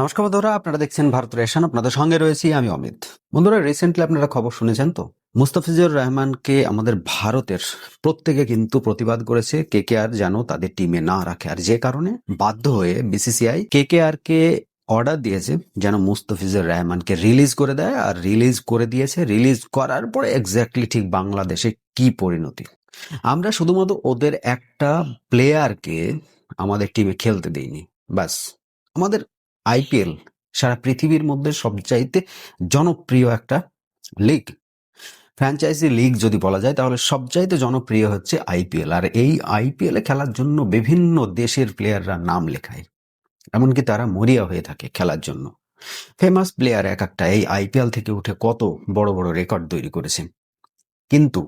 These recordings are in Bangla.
নমস্কার বন্ধুরা, আপনারা দেখছেন ভারত রেশন, আপনাদের সঙ্গে রয়েছি আমি অমিত। বন্ধুরা রিসেন্টলি আপনারা খবর শুনেছেন তো? মুস্তাফিজুর রহমানকে আমাদের ভারতের প্রত্যেকে কিন্তু প্রতিবাদ করেছে কে কে আর যেন তাদের টিমে না রাখে। আর যে কারণে বাধ্য হয়ে বিসিসিআই কে কে আর কে অর্ডার দিয়েছে, যেন মুস্তাফিজুর রহমানকে রিলিজ করে দেয়। আর রিলিজ করে দিয়েছে রিলিজ করার পরে এক্স্যাক্টলি ঠিক বাংলাদেশে কি পরিণতি? আমরা শুধুমাত্র ওদের একটা প্লেয়ারকে আমাদের টিমে খেলতে দিইনি, ব্যাস। আমাদের আইপিএল সারা পৃথিবীর মধ্যে সবচাইতে জনপ্রিয় একটা লিগ ফ্র্যাঞ্চাইজি লিগ যদি বলা যায়, তাহলে সবচাইতে জনপ্রিয় হচ্ছে আইপিএল। আর এই আইপিএল খেলার জন্য বিভিন্ন দেশের প্লেয়াররা নাম লেখায়। এমনকি তারা মরিয়া হয়ে থাকে খেলার জন্য। ফেমাস প্লেয়ার এক একটা এই আইপিএল থেকে উঠে কত বড় বড় রেকর্ড তৈরি করেছেন কিন্তু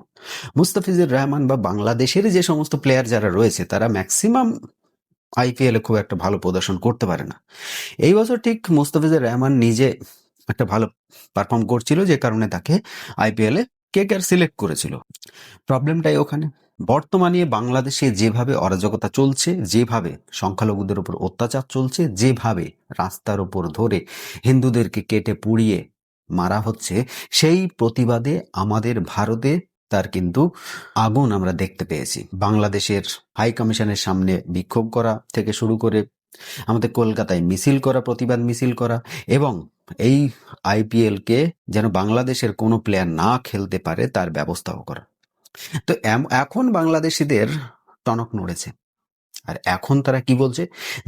মুস্তাফিজুর রহমান বা বাংলাদেশের যে সমস্ত প্লেয়ার যারা রয়েছে, তারা ম্যাক্সিমাম আইপিএল খুব একটা ভালো প্রদর্শন করতে পারে না। এই বছর ঠিক মুস্তাফিজুর রহমান নিজে একটা ভালো পারফর্ম করছিল যে কারণে তাকে আইপিএল কে কে সিলেক্ট করেছিল। প্রবলেমটাই ওখানে। বর্তমানে বাংলাদেশে যেভাবে অরাজকতা চলছে, যেভাবে সংখ্যালঘুদের উপর অত্যাচার চলছে, যেভাবে রাস্তার উপর ধরে হিন্দুদেরকে কেটে পুড়িয়ে মারা হচ্ছে, সেই প্রতিবাদে আমাদের ভারতে তার কিন্তু আগুন আমরা দেখতে পেয়েছি। বাংলাদেশের হাই কমিশনের সামনে বিক্ষোভ করা থেকে শুরু করে আমাদের কলকাতায় মিছিল করা, প্রতিবাদ মিছিল করা এবং এই আইপিএলকে যেন বাংলাদেশের কোনো প্লেয়ার না খেলতে পারে তার ব্যবস্থাও করা। তো এখন বাংলাদেশিদের টনক নড়েছে। আর এখন তারা কি বলছে?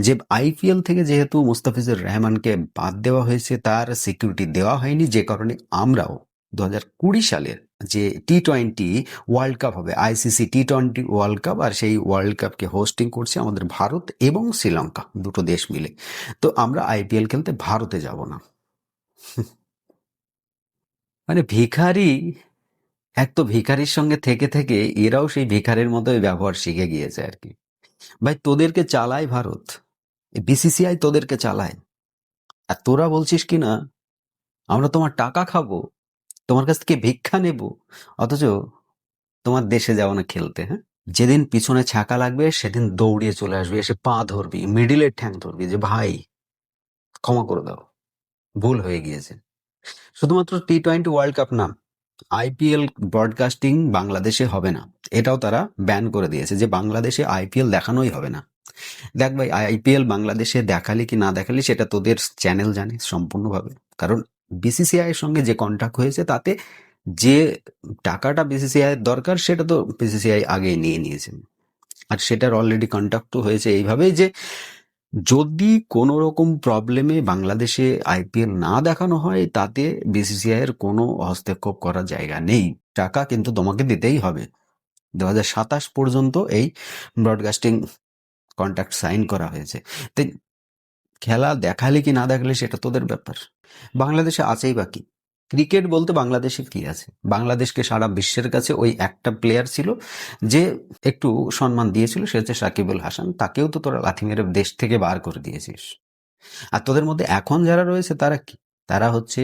যে আইপিএল থেকে যেহেতু মুস্তাফিজুর রহমানকে বাদ দেওয়া হয়েছে, তার সিকিউরিটি দেওয়া হয়নি, যে কারণে আমরাও দু হাজার কুড়ি সালের যে টি টোয়েন্টি ওয়ার্ল্ড কাপ হবে ICC T twenty world cup আর সেই ওয়ার্ল্ড কাপকে হোস্টিং করছে আমাদের ভারত এবং শ্রীলঙ্কা, দুটো দেশ মিলে। তো আমরা আইপিএল খেলতে ভারতে যাব না। মানে ভিখারি, এক তো ভিখারির সঙ্গে থেকে থেকে এরাও সেই ভিখারির মতোই ব্যবহার শিখে গিয়েছে আর কি। ভাই, তোদেরকে চালায় ভারত। বিসিসিআই তোদেরকে চালায়। আর তোরা বলছিস কি না, আমরা তোমার টাকা খাব। তোমার কাছ থেকে ভিক্ষা নেব, অথচ তোমার দেশে যাও না খেলতে হ্যাঁ? যেদিন পিছনে ছাকা লাগবে, সেদিন দৌড়িয়ে চলে আসবে, এসে পা ধরবি মিডিলের ঠ্যাং ধরবি যে, ভাই, ক্ষমা করে দাও, ভুল হয়ে গিয়েছে। শুধুমাত্র টি টোয়েন্টি ওয়ার্ল্ড কাপ না আইপিএল ব্রডকাস্টিং বাংলাদেশে হবে না, এটাও তারা ব্যান করে দিয়েছে যে, বাংলাদেশে আইপিএল দেখানোই হবে না। দেখ ভাই আইপিএল বাংলাদেশে দেখালি কি না দেখালি, সেটা তোদের চ্যানেল জানে সম্পূর্ণভাবে, কারণ বিসিসিআই এর সঙ্গে যে কন্ট্যাক্ট হয়েছে, তাতে যে টাকাটা বিসিসিআই এর দরকার, সেটা তো বিসিসিআই আগেই নিয়ে নিয়েছে আর সেটার অলরেডি কন্ট্যাক্টও হয়েছে এইভাবেই যে যদি কোনো রকম প্রবলেমে বাংলাদেশে আইপিএল না দেখানো হয়, তাতে বিসিসিআই এর কোনো হস্তক্ষেপ করার জায়গা নেই। টাকা কিন্তু তোমাকে দিতেই হবে। দু হাজার সাতাশ পর্যন্ত এই ব্রডকাস্টিং কন্ট্রাক্ট সাইন করা হয়েছে। খেলা দেখালে কি না দেখালে সেটা তোদের ব্যাপার। বাংলাদেশে আছেই বাকি ক্রিকেট বলতে বাংলাদেশে কি আছে? বাংলাদেশকে সারা বিশ্বের কাছে ওই একটা প্লেয়ার ছিল যে একটু সম্মান দিয়েছিল, সে হচ্ছে সাকিবুল হাসান। তাকেও তো তোরা লাথি মেরে দেশ থেকে বার করে দিয়েছিস। আর তোদের মধ্যে এখন যারা রয়েছে, তারা কি? তারা হচ্ছে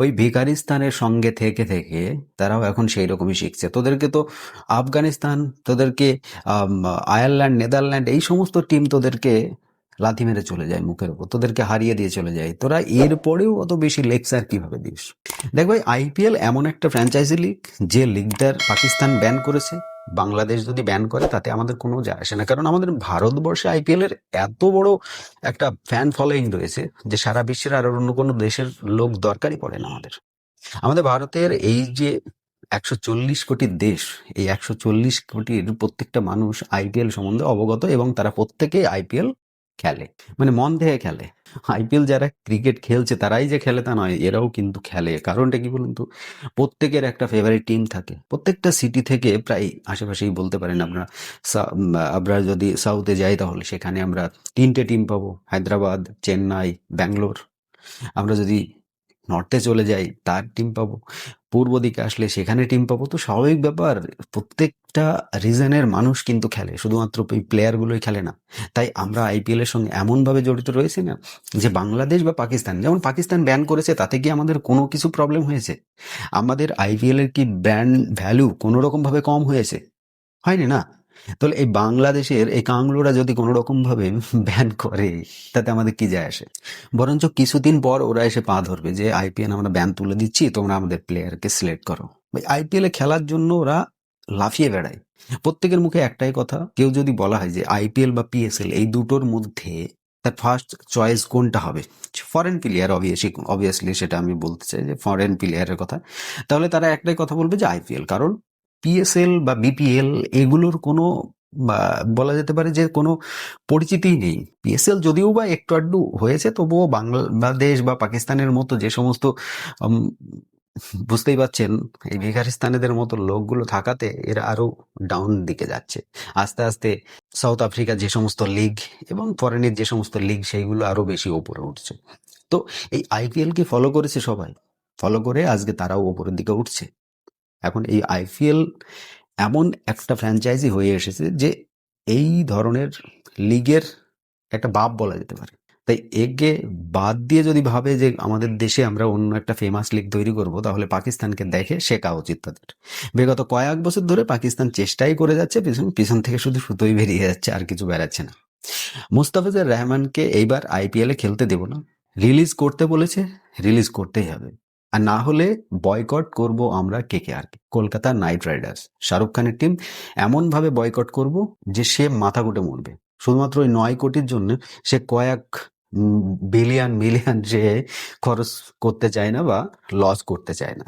ওই ভিকারিস্তানের সঙ্গে থেকে থেকে তারাও এখন সেই রকমই শিখছে। তোদেরকে তো আফগানিস্তান, তোদেরকে আয়ারল্যান্ড, নেদারল্যান্ড, এই সমস্ত টিম তোদেরকে লাথি মেরে চলে যায় মুখের উপর। তোদেরকে হারিয়ে দিয়ে চলে যায়। তোরা এরপরেও অত বেশি লেকচার কীভাবে দিস? দেখ ভাই আইপিএল এমন একটা ফ্র্যাঞ্চাইজি লিগ যে লিগটার পাকিস্তান ব্যান করেছে। বাংলাদেশ যদি ব্যান করে, তাতে আমাদের কোনো যায় আসে না। কারণ আমাদের ভারতবর্ষে আইপিএল এর এত বড় একটা ফ্যান ফলোয়িং রয়েছে, যে সারা বিশ্বের আর অন্য কোনো দেশের লোক দরকারই পড়ে না আমাদের। আমাদের ভারতের এই যে একশো চল্লিশ কোটির দেশ, এই একশো চল্লিশ কোটির প্রত্যেকটা মানুষ আইপিএল সম্বন্ধে অবগত এবং তারা প্রত্যেকেই আইপিএল খেলে মানে মন থেকে খেলে। আইপিএল যারা ক্রিকেট খেলছে, তারাই যে খেলে তা নয়, এরাও কিন্তু খেলে। কারণটা কি বলুন তো? প্রত্যেকের একটা ফেভারিট টিম থাকে। প্রত্যেকটা সিটি থেকে প্রায় আশেপাশেই বলতে পারেন সা- আমরা যদি সাউথে যাই তাহলে সেখানে আমরা তিনটে টিম পাবো। হায়দ্রাবাদ, চেন্নাই, ব্যাঙ্গালোর। আমরা যদি নর্থে চলে যাই, তার টিম পাবো। পূর্ব দিকে আসলে সেখানে টিম পাবো, তো স্বাভাবিক ব্যাপার, প্রত্যেকটা রিজনের মানুষ কিন্তু খেলে, শুধুমাত্র এই প্লেয়ারগুলোই খেলে না। তাই আমরা আইপিএল এর সঙ্গে এমনভাবে জড়িত রয়েছি না, যে বাংলাদেশ বা পাকিস্তান, যেমন পাকিস্তান ব্যান করেছে, তাতে কি আমাদের কোনো কিছু প্রবলেম হয়েছে। আমাদের আইপিএল এর কি ব্যান ভ্যালু কোনো রকমভাবে কম হয়েছে? হয়নি না। তাহলে এই বাংলাদেশের এই কাংলোরা যদি কোনো রকম ভাবে ব্যান করে, তাতে আমাদের কি যায় আসে? বরঞ্চ কিছুদিন পর ওরা এসে পা ধরবে যে আইপিএল আমরা ব্যান তুলে দিচ্ছি, তোমরা আমাদের প্লেয়ারকে সিলেক্ট করো। আইপিএল খেলার জন্য ওরা লাফিয়ে বেড়ায়। প্রত্যেকের মুখে একটাই কথা, কেউ যদি বলা হয় যে আইপিএল বা পিএসএল এই দুটোর মধ্যে তার ফার্স্ট চয়েস কোনটা হবে? ফরেন প্লেয়ার অবভিয়াসলি অবভিয়াসলি সেটা আমি বলতে চাই যে ফরেন প্লেয়ারের কথা। তাহলে তারা একটাই কথা বলবে যে আইপিএল কারণ পিএসএল বা বিপিএল এগুলোর কোনো বলা যেতে পারে যে কোনো পরিচিতিই নেই। পিএসএল যদিও বা একটু আড্ডু হয়েছে, তবুও বাংলাদেশ বা পাকিস্তানের মতো যে সমস্ত বুঝতেই পারছেন এই ভিখারিস্তানেদের মতো লোকগুলো থাকাতে এরা আরও ডাউন দিকে যাচ্ছে। আস্তে আস্তে সাউথ আফ্রিকা যে সমস্ত লিগ এবং ফরেনের যে সমস্ত লিগ সেইগুলো আরও বেশি ওপরে উঠছে। তো এই আইপিএল কে ফলো করেছে সবাই। ফলো করে আজকে তারাও ওপরের দিকে উঠছে। এখন এই আইপিএল এমন একটা ফ্র্যাঞ্চাইজি হয়ে এসেছে যে এই ধরনের লিগের একটা বাপ বলা যেতে পারে। তাই একে বাদ দিয়ে যদি ভাবে যে আমাদের দেশে আমরা অন্য একটা ফেমাস লিগ তৈরি করব, তাহলে পাকিস্তানকে দেখে শেখা উচিত তাদের। বিগত কয়েক বছর ধরে পাকিস্তান চেষ্টাই করে যাচ্ছে, পিছন পিছন থেকে শুধু সুতোই বেরিয়ে যাচ্ছে, আর কিছু বেড়াচ্ছে না। মুস্তাফিজুর রহমানকে এইবার আইপিএলে খেলতে দেব না। রিলিজ করতে বলেছে রিলিজ করতেই হবে। আর না হলে বয়কট করব আমরা K K R Kolkata knight riders Shahrukh খানের টিম এমনভাবে বয়কট করব যে সে মাথা গুটে মরবে। শুধুমাত্র ওই নয় কোটির জন্য সে কয়েক বিলিয়ন মিলিয়ন যে খরচ করতে চায় না বা লস করতে চায় না।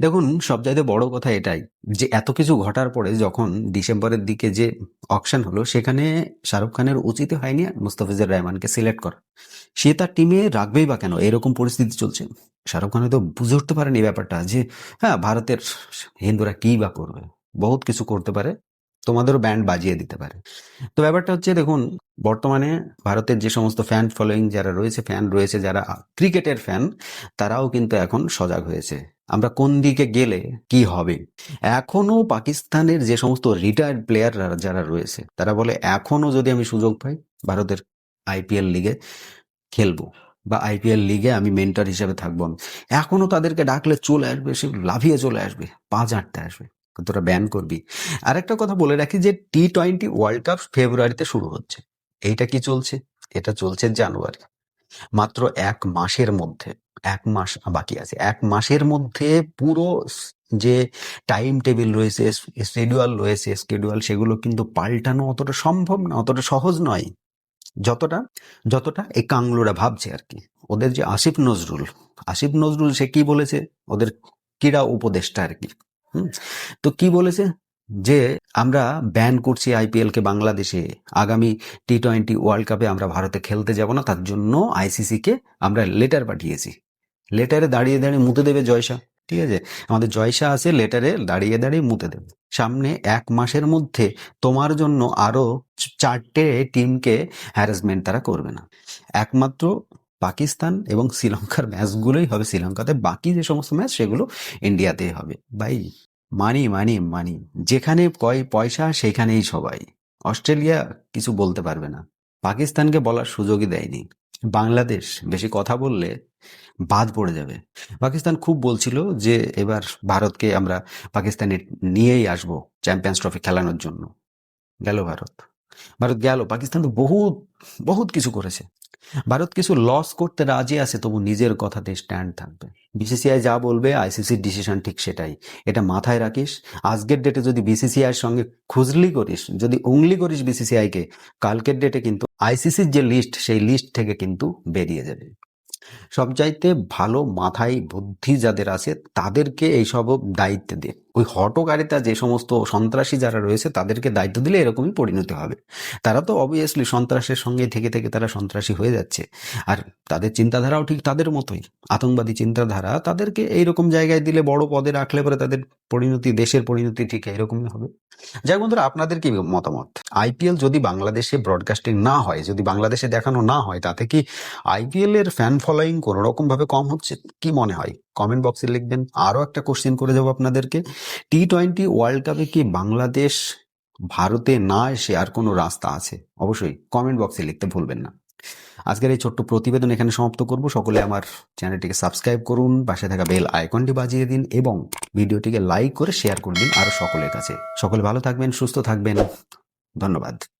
দেখুন, সবচাইতে বড় কথা এটাই যে, এত কিছু ঘটার পরে যখন ডিসেম্বরের দিকে যে অকশন হলো, সেখানে শাহরুখ খানের উচিত হয়নি মুস্তাফিজুর রহমানকে সিলেক্ট করা। সে তার টিমে রাখবেই বা কেন? এরকম পরিস্থিতি চলছে। শাহরুখ খান হয়তো বুঝে উঠতে পারেন এই ব্যাপারটা যে হ্যাঁ ভারতের হিন্দুরা কি বা করবে? বহুত কিছু করতে পারে, তোমাদেরও ব্যান্ড বাজিয়ে দিতে পারে। তো ব্যাপারটা হচ্ছে, দেখুন, বর্তমানে ভারতের যে সমস্ত ফ্যান ফলোয়িং যারা রয়েছে ফ্যান রয়েছে যারা ক্রিকেটের ফ্যান তারাও কিন্তু এখন সজাগ হয়েছে। আমরা কোন দিকে গেলে কি হবে? এখনও পাকিস্তানের যে সমস্ত রিটায়ার্ড প্লেয়ার যারা রয়েছে, তারা বলে, এখনও যদি আমি সুযোগ পাই, ভারতের আইপিএল লিগে খেলব বা আইপিএল লিগে আমি মেন্টর হিসেবে থাকব আমি। এখনও তাদেরকে ডাকলে চলে আসবে, সে লাভিয়ে চলে আসবে পা চাটতে আসবে। তোরা ব্যান করবি আর একটা কথা বলে রাখি যে টি টোয়েন্টি ওয়ার্ল্ড কাপ ফেব্রুয়ারিতে শুরু হচ্ছে। এইটা কি চলছে? এটা চলছে জানুয়ারি। মাত্র এক মাসের মধ্যে। এক মাস বাকি আছে। এক মাসের মধ্যে পুরো যে টাইম টেবিল রয়েছে শিডিউল রয়েছে স্কেডিউল সেগুলো কিন্তু পাল্টানো অতটা সম্ভব না, অতটা সহজ নয়। যতটা যতটা এই কাংলোরা ভাবছে আর কি। ওদের যে আসিফ নজরুল আসিফ নজরুল সে কি বলেছে? ওদের ক্রীড়া উপদেষ্টা আর কি। তো কি বলেছে? যে আমরা ব্যান করছি আইপিএল কে বাংলাদেশে, আগামী টি টোয়েন্টি ওয়ার্ল্ড কাপে আমরা ভারতে খেলতে যাব না, তার জন্য আইসিসি কে আমরা লেটার পাঠিয়েছি। লেটারে দাঁড়িয়ে দাঁড়িয়ে মুতে দেবে জয়সা ঠিক আছে? আমাদের জয়সা আছে, লেটারে দাঁড়িয়ে দাঁড়িয়ে মুতে দেবে। সামনে এক মাসের মধ্যে তোমার জন্য আরও চারটে টিমকে হ্যারাসমেন্ট তারা করবে না। একমাত্র পাকিস্তান এবং শ্রীলঙ্কার ম্যাচগুলোই হবে। শ্রীলঙ্কাতে বাকি যে সমস্ত ম্যাচ সেগুলো ইন্ডিয়াতেই হবে। ভাই মানি মানি মানি যেখানে কয়, পয়সা, সেখানেই সবাই। অস্ট্রেলিয়া কিছু বলতে পারবে না। পাকিস্তানকে বলার সুযোগই দেয়নি। বাংলাদেশ, বেশি কথা বললে বাদ পড়ে যাবে। পাকিস্তান খুব বলছিল যে, এবার ভারতকে আমরা পাকিস্তানে নিয়েই আসব চ্যাম্পিয়ন্স ট্রফি খেলানোর জন্য। গেল ভারত। ভারত গেল। পাকিস্তান তো বহুত বহুত কিছু করেছে। ভারত কিছু লস করতে রাজি আছে, তবু নিজের কথাতে স্ট্যান্ড থাকবে। বিসিসিআই যা বলবে আইসিসির ডিসিশন ঠিক সেটাই। এটা মাথায় রাখিস। আজকের ডেটে যদি বিসিসিআইয়ের সঙ্গে খুঁজলি করিস, যদি উংলি করিস বিসিসিআইকে কালকের ডেটে কিন্তু আইসিসির যে লিস্ট সেই লিস্ট থেকে কিন্তু বেরিয়ে যাবে। সবচাইতে ভালো মাথায় বুদ্ধি যাদের আছে তাদেরকে এইসব দায়িত্ব দিয়ে ওই হটকারিতা যে সমস্ত সন্ত্রাসী যারা রয়েছে, তাদেরকে দায়িত্ব দিলে এরকমই পরিণতি হবে। তারা তো অবভিয়াসলি সন্ত্রাসের সঙ্গে থেকে থেকে তারা সন্ত্রাসী হয়ে যাচ্ছে। আর তাদের চিন্তাধারাও ঠিক তাদের মতোই। আতঙ্কবাদী চিন্তাধারা তাদেরকে এইরকম জায়গায় দিলে বড় পদে রাখলে পরে তাদের পরিণতি, দেশের পরিণতি ঠিক এরকমই হবে। যাই বন্ধুরা, আপনাদের কি মতামত? আইপিএল যদি বাংলাদেশে ব্রডকাস্টিং না হয়, যদি বাংলাদেশে দেখানো না হয়, তাতে কি আইপিএল এর ফ্যান ফলোয়িং কোনো রকম ভাবে কম হচ্ছে? কি মনে হয়? কমেন্ট বক্সে লিখবেন। আরও একটা কোশ্চেন করে যাব আপনাদেরকে। টি টোয়েন্টি ওয়ার্ল্ড কাপে কি বাংলাদেশ ভারতে না এসে আর কোনো রাস্তা আছে? অবশ্যই কমেন্ট বক্সে লিখতে ভুলবেন না। আজকের এই ছোট্ট প্রতিবেদন এখানে সমাপ্ত করব। সকলে আমার চ্যানেলটিকে সাবস্ক্রাইব করুন, পাশে থাকা বেল আইকনটি বাজিয়ে দিন এবং ভিডিওটিকে লাইক করে শেয়ার করে দিন আরও সকলের কাছে। সকলে ভালো থাকবেন, সুস্থ থাকবেন। ধন্যবাদ।